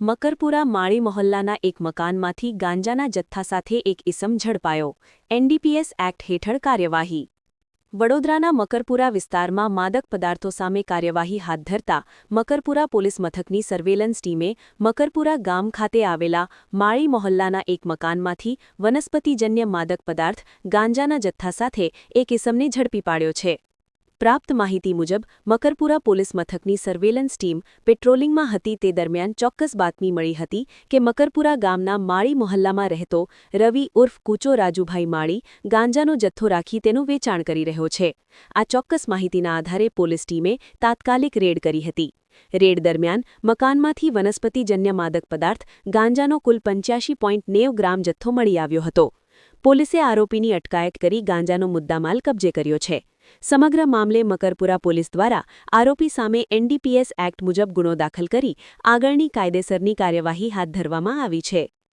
મકરપુરા માળી મહોલ્લાના એક મકાનમાંથી ગાંજાના જથ્થા સાથે એક ઇસમ ઝડપાયો. એનડીપીએસ એક્ટ હેઠળ કાર્યવાહી. વડોદરાના મકરપુરા વિસ્તારમાં માદક પદાર્થો સામે કાર્યવાહી હાથ ધરતા મકરપુરા પોલીસ મથકની સર્વેલન્સ ટીમે મકરપુરા ગામ ખાતે આવેલા માળી મહોલ્લાના એક મકાનમાંથી વનસ્પતિજન્ય માદક પદાર્થ ગાંજાના જથ્થા સાથે એક ઇસમને ઝડપી પાડ્યો છે. પ્રાપ્ત માહિતી મુજબ, મકરપુરા પોલીસ મથકની સર્વેલન્સ ટીમ પેટ્રોલિંગમાં હતી તે દરમિયાન ચોક્કસ બાતમી મળી હતી કે મકરપુરા ગામના માળી મોહલ્લામાં રહેતો રવિ ઉર્ફ કૂચો રાજુભાઈ માળી ગાંજાનો જથ્થો રાખી તેનું વેચાણ કરી રહ્યો છે. આ ચોક્કસ માહિતીના આધારે પોલીસ ટીમે તાત્કાલિક રેડ કરી હતી. રેડ દરમિયાન મકાનમાંથી વનસ્પતિજન્ય માદક પદાર્થ, ગાંજાનો કુલ પંચ્યાસી પોઈન્ટ નેવ ગ્રામ જથ્થો મળી આવ્યો હતો. પોલીસે આરોપીની અટકાયત કરી ગાંજાનો મુદ્દામાલ કબજે કર્યો છે. સમગ્ર મામલે મકરપુરા પોલીસ દ્વારા આરોપી સામે એનડીપીએસ એક્ટ મુજબ ગુનો દાખલ કરી આગળની કાયદેસરની કાર્યવાહી હાથ ધરવામાં આવી છે.